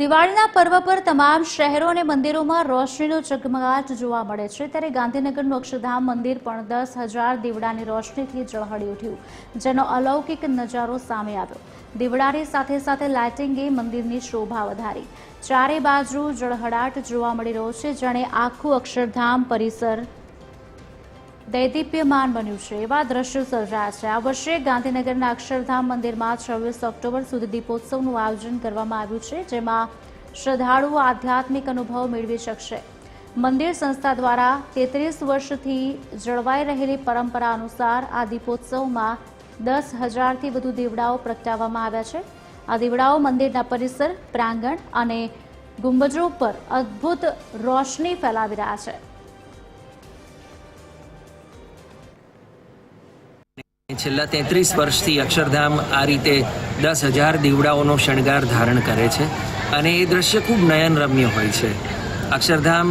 દિવાળીના પર્વ પર તમામ શહેરો અને મંદિરોમાં રોશનીનો ઝગમગાટ જોવા મળે છે. ત્યારે ગાંધીનગરનું અક્ષરધામ મંદિર પણ દસ હજાર દીવડાની રોશનીથી ઝળહળી ઉઠ્યું, જેનો અલૌકિક નજારો સામે આવ્યો. દીવડાની સાથે સાથે લાઇટિંગે મંદિરની શોભા વધારી. ચારે બાજુ ઝળહળાટ જોવા મળી રહ્યો છે, જાણે આખું અક્ષરધામ પરિસર દૈદીપ્યમાન બન્યું છે. એવા દ્રશ્યો સર્જાયા છે. આ વર્ષે ગાંધીનગરના અક્ષરધામ મંદિરમાં છવ્વીસ ઓક્ટોબર સુધી દીપોત્સવનું આયોજન કરવામાં આવ્યું છે, જેમાં શ્રદ્ધાળુઓ આધ્યાત્મિક અનુભવ મેળવી શકશે. મંદિર સંસ્થા દ્વારા તેત્રીસ વર્ષથી જળવાઈ રહેલી પરંપરા અનુસાર આ દીપોત્સવમાં દસ હજારથી વધુ દીવડાઓ પ્રગટાવવામાં આવ્યા છે. આ દીવડાઓ મંદિરના પરિસર, પ્રાંગણ અને ગુંબજો પર અદ્ભુત રોશની ફેલાવી રહ્યા છે. છેલ્લા તેત્રીસ વર્ષથી અક્ષરધામ આ રીતે દસ હજાર દીવડાઓનો શણગાર ધારણ કરે છે અને એ દ્રશ્ય ખૂબ નયનરમ્ય હોય છે. અક્ષરધામ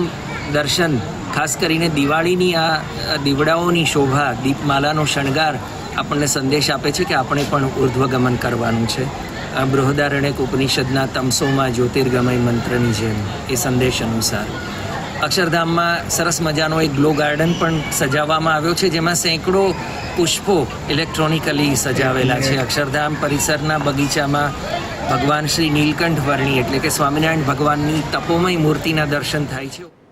દર્શન, ખાસ કરીને દિવાળીની આ દીવડાઓની શોભા, દીપમાલાનો શણગાર આપણને સંદેશ આપે છે કે આપણે પણ ઉર્ધ્વગમન કરવાનું છે. આ બૃહદારણ્યક ઉપનિષદના તમસોમાં જ્યોતિર્ગમય મંત્રની જેમ એ સંદેશ અનુસાર અક્ષરધામમાં સરસ મજાનો એક ગ્લો ગાર્ડન પણ સજાવવામાં આવ્યો છે, જેમાં સેંકડો પુષ્પો ઇલેક્ટ્રોનિકલી સજાવેલા છે. અક્ષરધામ પરિસરના બગીચામાં ભગવાન શ્રી નીલકંઠ વર્ણી, એટલે કે સ્વામિનારાયણ ભગવાનની તપોમય મૂર્તિના દર્શન થાય છે.